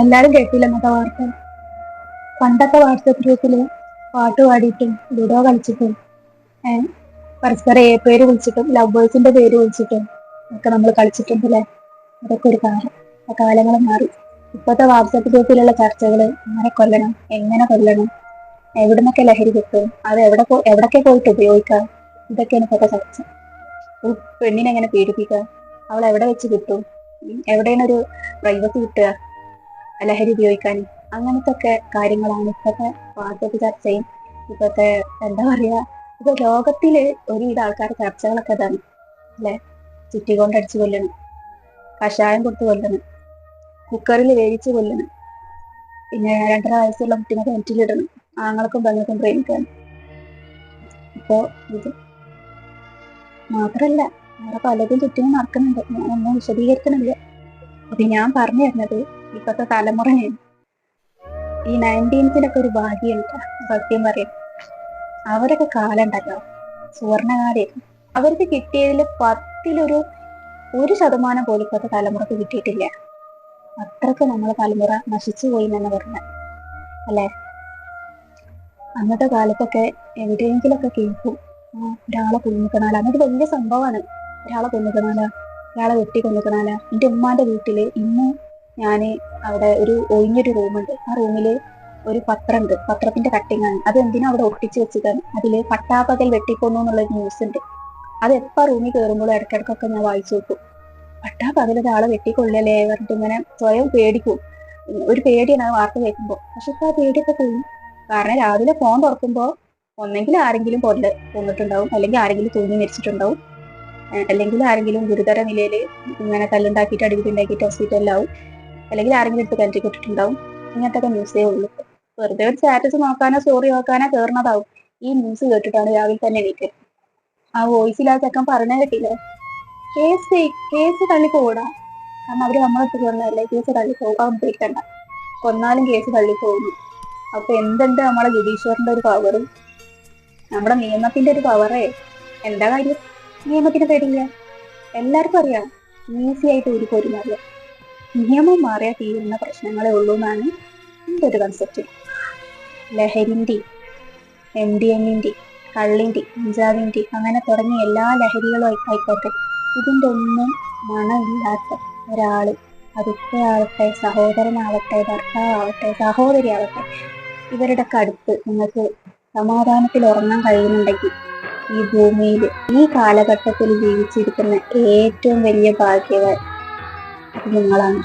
എല്ലാരും കേട്ടില്ല ഇന്നത്തെ വാർത്ത. പണ്ടത്തെ വാട്സപ്പ് ഗ്രൂപ്പിൽ പാട്ട് പാടിയിട്ടും ലുഡോ കളിച്ചിട്ടും ഏഹ് പരസ്പരം ഏ പേര് വിളിച്ചിട്ടും ലവേഴ്സിന്റെ പേര് വിളിച്ചിട്ടും ഒക്കെ നമ്മൾ കളിച്ചിട്ടുണ്ട് അല്ലേ അതൊക്കെ ഒരു കാലം ആ കാലങ്ങൾ മാറി. ഇപ്പോഴത്തെ വാട്സപ്പ് ഗ്രൂപ്പിലുള്ള ചർച്ചകൾ ആരെ കൊല്ലണം എങ്ങനെ കൊല്ലണം എവിടുന്നൊക്കെ ലഹരി കിട്ടും അത് എവിടെ എവിടൊക്കെ പോയിട്ട് ഉപയോഗിക്കാം ഇതൊക്കെയാണ് ഇപ്പോഴത്തെ ചർച്ച. ഒരു പെണ്ണിനെ എങ്ങനെ പീഡിപ്പിക്കുക അവൾ എവിടെ വെച്ച് കിട്ടും എവിടെയാണ് ഒരു പ്രൈവസി കിട്ടുക ലഹരി ഉപയോഗിക്കാനും അങ്ങനത്തെ ഒക്കെ കാര്യങ്ങളാണ് ഇപ്പോഴത്തെ വാട്സപ്പ് ചർച്ചയും ഇപ്പോഴത്തെ എന്താ പറയാ ഇപ്പൊ ലോകത്തിൽ ഒരുവിധ ആൾക്കാർ ചർച്ചകളൊക്കെ ഇതാണ് അല്ലെ? ചുറ്റി ചുറ്റിക്കൊണ്ടടിച്ച് കൊല്ലണം കഷായം കൊടുത്ത് കൊല്ലണം കുക്കറിൽ വേവിച്ച് കൊല്ലണം പിന്നെ രണ്ടര വയസ്സുള്ള കുട്ടിനെ കിണറ്റിലിടണം ആങ്ങൾക്കും പെങ്ങൾക്കും പ്രേമിക്കാൻ. ഇപ്പോ ഇത് മാത്രല്ല വേറെ പലതും ചുറ്റിനും നടക്കുന്നുണ്ട്. ഞാൻ ഒന്നും വിശദീകരിക്കണില്ല അപ്പൊ ഞാൻ പറഞ്ഞു തരുന്നത് ഇപ്പത്തെ തലമുറയാണ് ഈ നയന്റീൻസിനൊക്കെ ഒരു ഭാഗ്യമില്ല. സത്യം പറയും. അവരൊക്കെ കാലുണ്ടല്ലോ സുവർണകാലായിരുന്നു അവർക്ക് കിട്ടിയതിൽ പത്തിലൊരു ഒരു ശതമാനം പോലും ഇപ്പോഴത്തെ തലമുറയ്ക്ക് കിട്ടിയിട്ടില്ല. അത്രയ്ക്ക് നമ്മളെ തലമുറ നശിച്ചു പോയി എന്നാണ് പറഞ്ഞത് അല്ലേ? അന്നത്തെ കാലത്തൊക്കെ എവിടെയെങ്കിലൊക്കെ കേൾക്കും. ഒരാളെ കൊന്നിക്കണാല അന്നൊരു വലിയ സംഭവമാണ് ഒരാളെ കൊന്നിക്കണാല ഒരാളെ വെട്ടി കൊന്നിക്കണാല എന്റെ ഉമ്മാന്റെ വീട്ടിൽ ഇന്ന് ഞാൻ അവിടെ ഒരു ഒഴിഞ്ഞൊരു റൂമുണ്ട്. ആ റൂമിൽ ഒരു പത്രമുണ്ട് പത്രത്തിന്റെ കട്ടിങ് ആണ് അത് എന്തിനാ അവിടെ ഒട്ടിച്ച് വെച്ചതാണ്? അതിൽ പട്ടാപ്പകൽ വെട്ടിക്കൊന്നു എന്നുള്ള ന്യൂസ് ഉണ്ട് അത് എപ്പോ റൂമിൽ കയറുമ്പോഴും ഇടയ്ക്കിടക്കൊക്കെ ഞാൻ വായിച്ചു നോക്കും. പട്ടാപ്പകൽ ഒരാളെ വെട്ടിക്കൊള്ളല്ലേ പറഞ്ഞിട്ട് ഇങ്ങനെ സ്വയം പേടിക്കും. ഒരു പേടിയാണ് ആ വാർത്ത കേൾക്കുമ്പോൾ പക്ഷെ ഇപ്പൊ ആ പേടിയൊക്കെ പോയി. കാരണം രാവിലെ ഫോൺ തുറക്കുമ്പോൾ ഒന്നെങ്കിൽ ആരെങ്കിലും കൊല്ല കൊന്നിട്ടുണ്ടാവും. അല്ലെങ്കിൽ ആരെങ്കിലും തൂങ്ങി മരിച്ചിട്ടുണ്ടാവും. അല്ലെങ്കിൽ ആരെങ്കിലും ഗുരുതര നിലയിൽ ഇങ്ങനെ തല്ലുണ്ടാക്കിയിട്ട് അടിപിടി ഉണ്ടാക്കിയിട്ട് ഹോസ്പിറ്റലിലാവും അല്ലെങ്കിൽ ആരെങ്കിലും എടുത്ത് കയറ്റി കിട്ടിട്ടുണ്ടാവും ഇങ്ങനത്തെ ന്യൂസേ ഉള്ളൂ. വെറുതെ ഒരു സ്റ്റാറ്റസ് നോക്കാനോ സ്റ്റോറി നോക്കാനോ കയറുന്നതാവും ഈ ന്യൂസ് കേട്ടിട്ടാണ് രാവിലെ തന്നെ എനിക്ക് ആ വോയിസിൽ ആ ചെക്കൻ പറഞ്ഞ കേട്ടില്ലേ? കേസ് കേസ് തള്ളി പോടാ കാരണം അവർ നമ്മളെടുത്ത് കൊന്നല്ലേ കേസ് തള്ളി പോകാൻ പേടിക്കണ്ട കൊന്നാലും കേസ് തള്ളി പോകുന്നു. അപ്പൊ എന്തുണ്ട് നമ്മളെ ജുഡീഷ്യറിന്റെ ഒരു പവറും നമ്മുടെ നിയമത്തിന്റെ ഒരു പവറേ എന്താ കാര്യം? നിയമത്തിന് പേടില്ല എല്ലാവർക്കും അറിയാം. ഈസി ആയിട്ട് ഒരു പോരുന്നത് നിയമം മാറിയാൽ തീരുന്ന പ്രശ്നങ്ങളെ ഉള്ളൂ എന്നാണ് എന്റെ ഒരു കൺസെപ്റ്റ് ലഹരിന്റെ എം ഡി എമ്മിന്റെ കള്ളിന്റെ കഞ്ചാവിന്റെ അങ്ങനെ തുടങ്ങിയ എല്ലാ ലഹരികളും ആയി- ആയിക്കോട്ടെ. ഇതിന്റെ ഒന്നും മണമില്ലാത്ത ഒരാൾ അത് ആവട്ടെ സഹോദരനാവട്ടെ ഭർത്താവട്ടെ സഹോദരിയാവട്ടെ ഇവരുടെ ഒക്കെ അടുത്ത് നിങ്ങൾക്ക് സമാധാനത്തിൽ ഉറങ്ങാൻ കഴിയുന്നുണ്ടെങ്കിൽ ഈ ഭൂമിയിൽ ഈ കാലഘട്ടത്തിൽ ജീവിച്ചിരിക്കുന്ന ഏറ്റവും വലിയ ഭാഗ്യവർ അത് നിങ്ങളാണ്